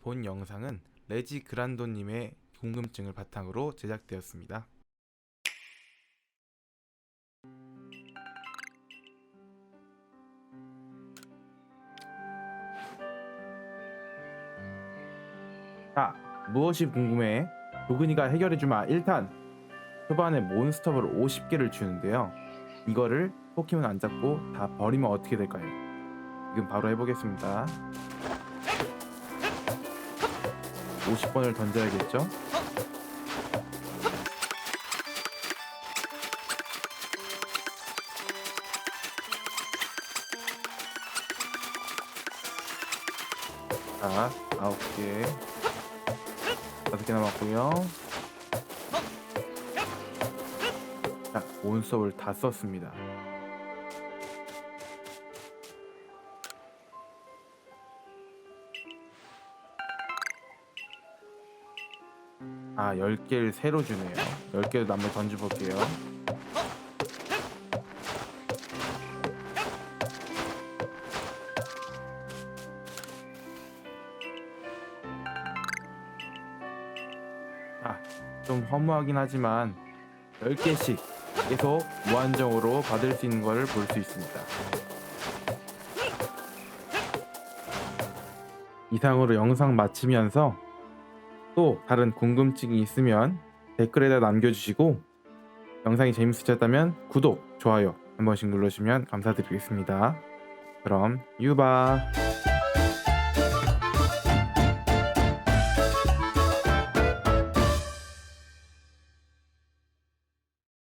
본 영상은 레지 그란도님의 궁금증을 바탕으로 제작되었습니다. 자, 무엇이 궁금해? 도근이가 해결해주마 1탄 초반에 몬스터볼 50개를 주는데요. 이거를 포켓몬 안 잡고 다 버리면 어떻게 될까요? 지금 바로 해보겠습니다. 50번을 던져야겠죠? 자, 9개. 5개 남았고요. 자, 몬스터를 다 썼습니다. 아, 10개를 새로 주네요. 10개도 한번 던져볼게요. 아, 좀 허무하긴 하지만 10개씩 계속 무한정으로 받을 수 있는 것을 볼 수 있습니다. 이상으로 영상 마치면서 또 다른 궁금증이 있으면 댓글에다 남겨주시고 영상이 재밌으셨다면 구독, 좋아요 한 번씩 눌러주시면 감사드리겠습니다. 그럼 유바